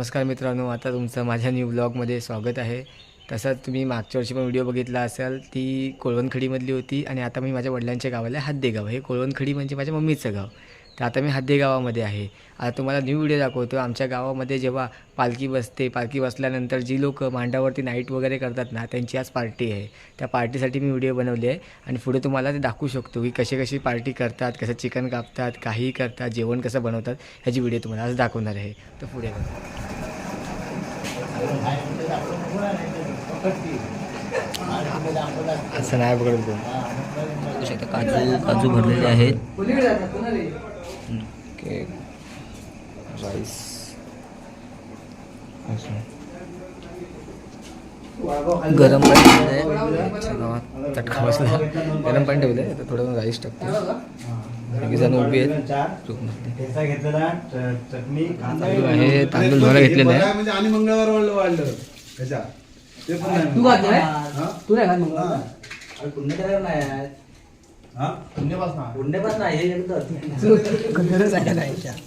नमस्कार मित्रांनो आता तुमचं माझ्या न्यू ब्लॉगमध्ये स्वागत आहे. तसंच तुम्ही मागच्या वर्षी पण व्हिडिओ बघितला असाल ती कोळवणखडीमधली होती आणि आता मी माझ्या वडिलांच्या गावाला हद्देगाव हे कोळवणखडी म्हणजे माझ्या मम्मीचं गाव. तर आता मी हद्दे गावामध्ये आहे. आता तुम्हाला न्यू व्हिडिओ दाखवतो. आमच्या गावामध्ये जेव्हा पालखी बसते पालखी बसल्यानंतर जी लोक मांडावरती नाईट वगैरे करतात ना त्यांची आज पार्टी आहे. त्या पार्टीसाठी मी व्हिडिओ बनवली आहे आणि पुढे तुम्हाला ते दाखवू शकतो की कशी कशी पार्टी करतात कसं चिकन कापतात काहीही करतात जेवण कसं बनवतात ह्याची व्हिडिओ तुम्हाला आज दाखवणार आहे. तर पुढे असं नाही कोण. बघू शकता काजू काजू भरलेले आहेत. केक राईस गरम पाणी ठेवलं आहे आमच्या गावात चटका बसला गरम पाणी ठेवलं आहे तर थोडं राईस टाकतो सगळी जण उभी आहेत. तांदूळ आहे. तांदूळ धुवायला घेतलेलं आहे म्हणजे आणि मंगळवार? वाढलं त्याच्या ते नाही तू नाही.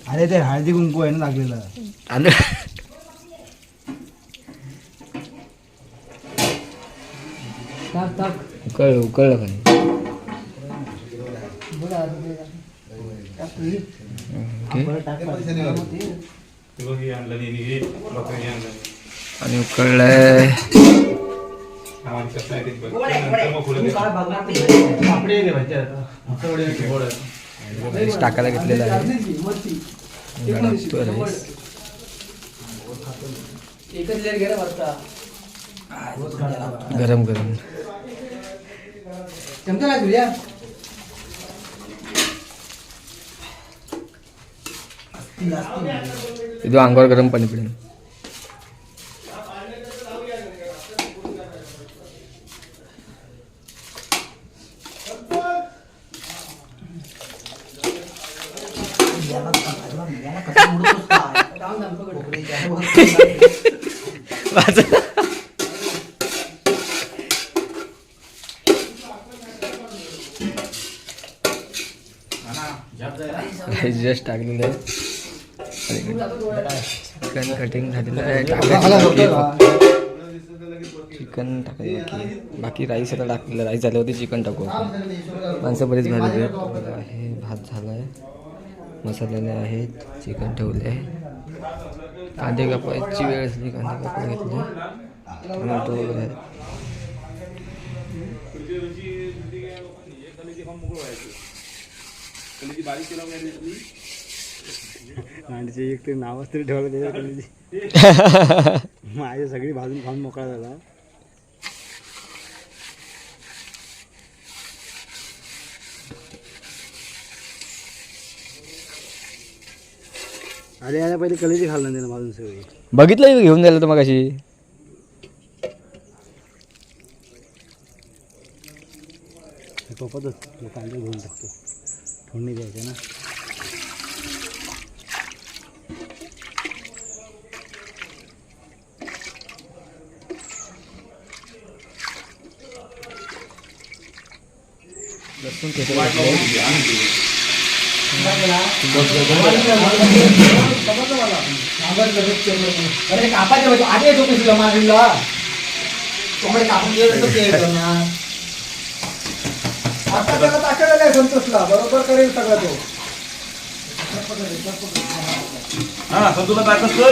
अरे ते हळदी कुंकू आहे ना लागलेलं. टाक उकळलं ओके. आणि उकळलंय. टाकायला घेतलेला आहे. गरम गरम. अंगावर गरम पाणी पडेल जस्ट टाकलेलं आहे चिकन कटिंग झालेलं आहे. चिकन टाकायचं बाकी आहे. बाकी राईस आता टाकलेलं राईस झाल्यावरती चिकन टाकू आपण माणसं बरीच भारी आहेत. बघा, हे भात झाला आहे मसाल्याने आहेत चिकन ठेवले आहे कांदे कापायची वेळ असली कांदे कापून घेतले. टोमॅटो वगैरे. मांडीचे एक तरी नावच तरी ठेवलं माझी सगळी भाजून खाऊन मोकळा झाला. अरे याला पहिले कलेची खाल्लं त्याला भाजून सगळी. बघितलं घेऊन जायला तर मग अशी टोपातच कांदे घेऊन टाकतो. फोडणी द्यायचं ना. लसूण आधी येतो पिसला मागीला तुम्हाला कापून दिलं तर ते ना आता त्याला टाकायला नाही संतोषला बरोबर करेल सगळं तो हा संतोषला ताकद कर.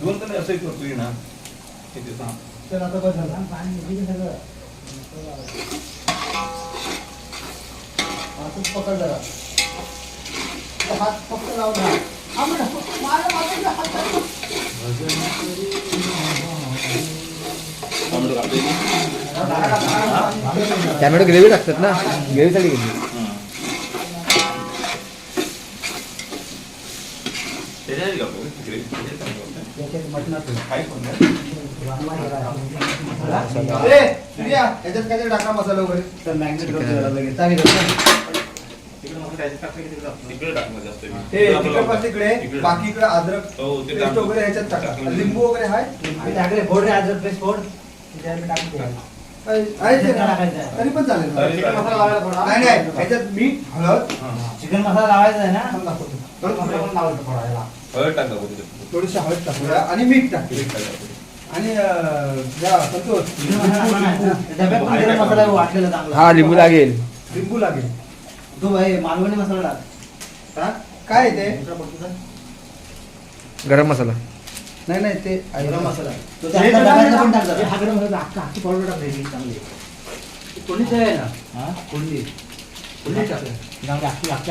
दोन तर असंही करतोय ना किती सांग. तर आता बस झालं. पाणी सगळं? हातच पकड जरा. तो हात फक्त टाक. टॅमॅटो ग्रेव्ही टाकतात ना? ग्रेव्हीसाठी घेतली. याच्यात याच्यात काहीतरी टाका मसाला वगैरे तर मॅग्नेट करतो जरा लगेच. चालेल तिकडे बाकी इकडे अद्रक पेस्ट वगैरे ह्याच्यात टाका लिंबू वगैरे आहे टाकले फोड रे अद्रक पेस्ट फोड. तरी पण चालेल. नाही नाही ह्याच्यात मीठ हळद चिकन मसाला लावायचा आहे ना दाखवतो. लावायचा थोडा याला. थोडीशी हळद टाकूया आणि मीठ टाकूया आणि अं, या संतोष मसाला डब्यात पण गरम मसाला वाटलेला चांगला. हा लिंबू लागेल. लिंबू लागेल. तो भाई मालवणी मसाला टाक. टाक. काय आहे ते? दुसरा पडतो का? गरम मसाला. नाही नाही ते गरम मसाला. तो त्या डब्यातला पण टाक जरा. हा मसाला टाक. ही चांगली. कोणीच आहे ना? हा? कोणली कोणली टाकलं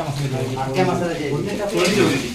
मसाल्याची हळद. हळद नाही, लागली नसतो ती.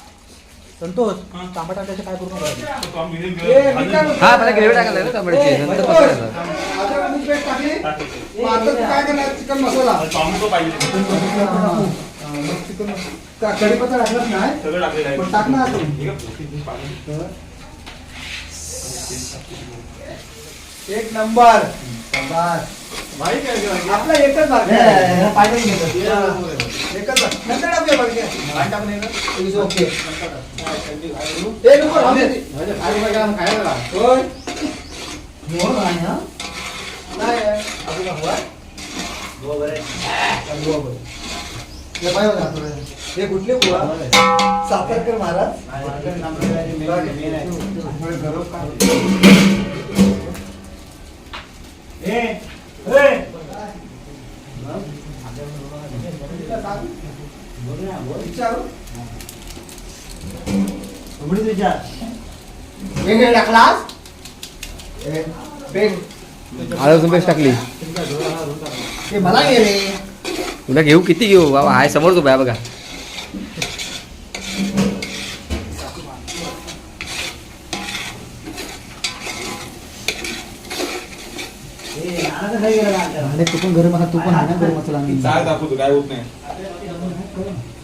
संतोष टमाटा त्याचे काय करू? हा मला ग्रेव्ही टाकायला ना टमाट्याची नंतर टाकायचा. चिकन मसाला टोमॅटो पाहिजे मग चिकन मसाला. कढीपत्ता टाकलाच नाही सगळं टाकलेलं आहे पण टाक ना आता. ठीक आहे? पाणी. एक नंबर. आपला एकच आहे. पाहिजे हे कुठले बुवा? सातारकर महाराज. विचारू? वेगळे टाकलास? पेस्ट. पेस्ट टाकली. हे मला तुला घेऊ? किती घेऊ? बाबा हाय समोरच उभा आहे बघा. तू पण गरम मसाला तू पण आहे ना गरम मसाला काय होत नाही.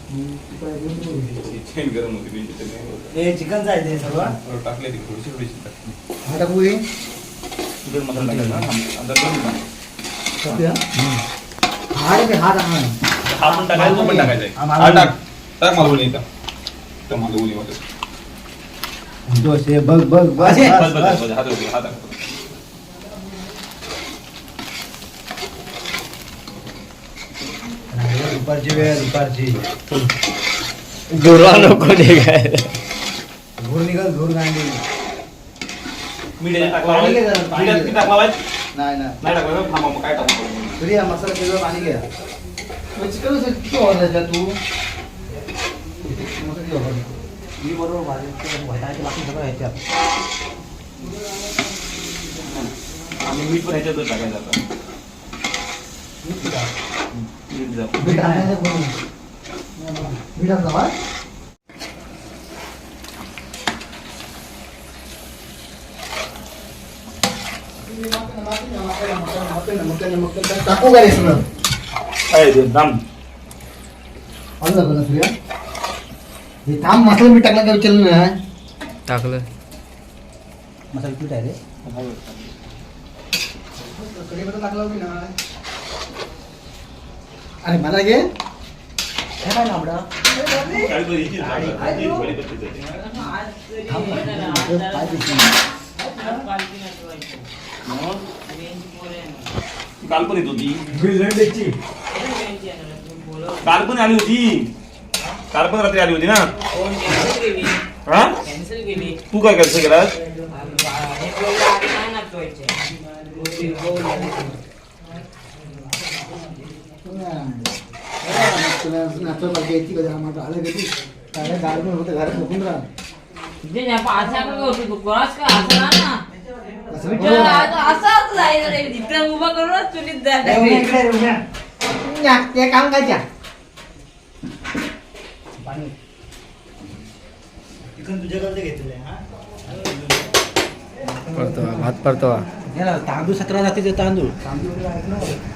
चैन गरम होती. हे चिकनचं आहे ते टाकले ती थोडीशी थोडीशी. हा टाकू हे. चिकन मसाला टाकला करून. हा रे, हा टाक ना. हा पण टाकायचा तो पण टाकायचा. हा. टाक टाक मालवणी इथं तर मालवणी हे बघ बघ बघ हात हात दुपारची वेळ दुपारची दुर्वा नको काय धूर निघल धूर गांडी मीठ याच्यात टाकला पाणी घे पाहिजे. जरा, पाणी मीठ घे. याच्यात टाकला पाहिजे. नाही नाही नाही टाकला तर थांबा मग काय टाकू? तरी या मसाला केलेला पाणी घ्या चिकन किती वाजला तू मसाला किती वाजला? मी बरोबर भाजी व्हायचं बाकी सगळं ह्याच्यात आणि मीठ पण ह्याच्यातच टाकायचं आता. मीठ टाकलं? टाकू का सगळं आलं सूर्या हे थांब मसाला मीठ टाकला. विचारलं टाकलं मसाला पीठ आहे रे. कढीपत्ता टाकला अरे मला घे हे काय लांबडा काय तो हिची टाका. हिची कढीपत्त्याची आहे. काय पिशवी? काल पण येत होती काल पण आली होती काल पण रात्री आली होती ना हा तू काय कसं केलास नाचो पाहिजे येते कधी आम्हाला आलं कधी काय गाडी होतं घरात झोपून राहा असं नाही करू. या, ते काम काय त्या परतवा भात परतवा तांदूळ सतरा जातीचे तांदूळ कधी करून दिला होती बरेच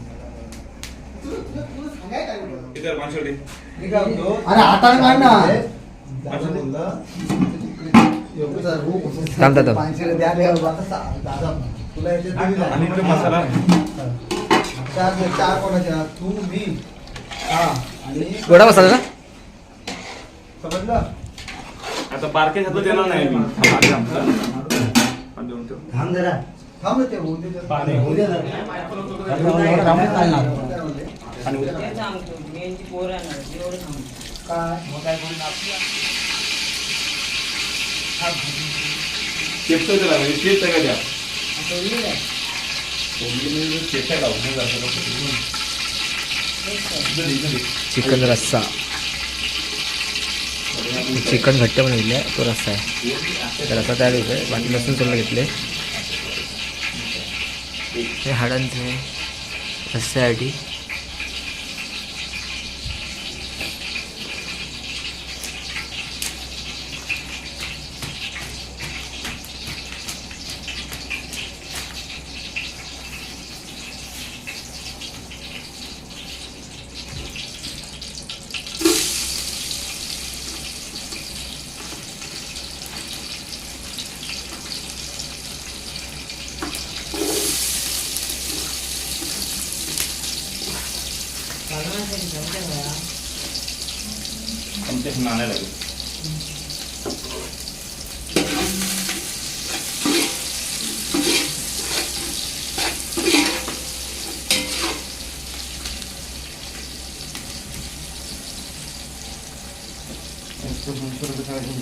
किती आहे? पाचशे होते. अरे हाताने काढ ना थांब, थांब, थांब. पाचशे द्या रे बाबा. आता सा- दादा, तुला. आणि इकडे मसाला चार चार कोणाच्या तू मी हा आणि गोडा मसाला ना समजलं आता बारके हातात देणार नाही मी आधी आमचं. आणि देऊन ठेव. थांब जरा थांब ना ते होऊ दे जरा. होऊ दे जरा. आणि उद्या. काय? चेपतोय त्याला म्हणजे आहे का त्या? आहे. चिकन रस्सा. चिकन घट्ट बनविले तो रस्सा आहे. तर रस्सा तयार होतोय. बाकी लसूण सोडलं घेतले. हे हाडांचं आहे. रस्स्यासाठी आणायला लागेल. नाण्या लागेल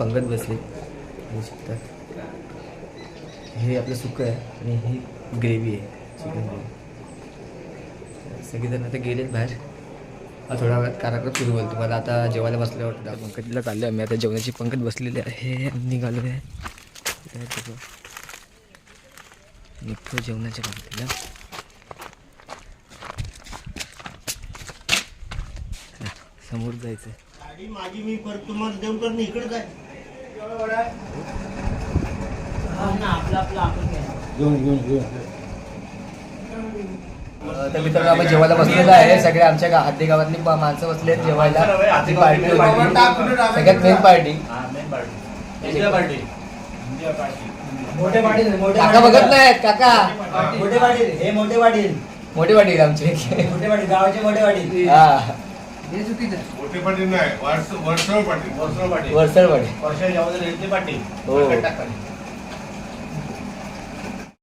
पंगत बसले. बघू शकतात. हे आपलं सुकं आहे आणि ही ग्रेव्ही आहे चिकन ग्रेव्ही. सगळेजण आता गेलेत बाहेर. थोडा वेळात कार्यक्रम सुरू होईल. तुम्हाला आता जेवायला बसल्यावर पंकतीला चाललो आहे मी आता जेवणाची पंकत बसलेली आहे. निघालो आहे. निघतो जेवणाच्या पंक्तीला समोर जायचं माझी मी परत तुम्हाला देऊन कर इकडे जाय तर मित्रांनो आपण जेवायला बसलेलो आहे. सगळे आमच्या गा हाती गावातली माणसं बसले आहेत जेवायला. आमची पार्टी होती. सगळ्यात मेन पार्टी मोठे पाटील मोठे काका बघत नाहीत काका. मोठे पाटील हे मोठे पाटील. मोठी आहे आमची. मोठे पाटील गावाचे मोठे पाटील. हा. मोठे पाटील नाही वर्ष वर्षाव पाटील. वर्षाव पाटील. वरसड पार्टी वर्षा जेवण पाटील. हो.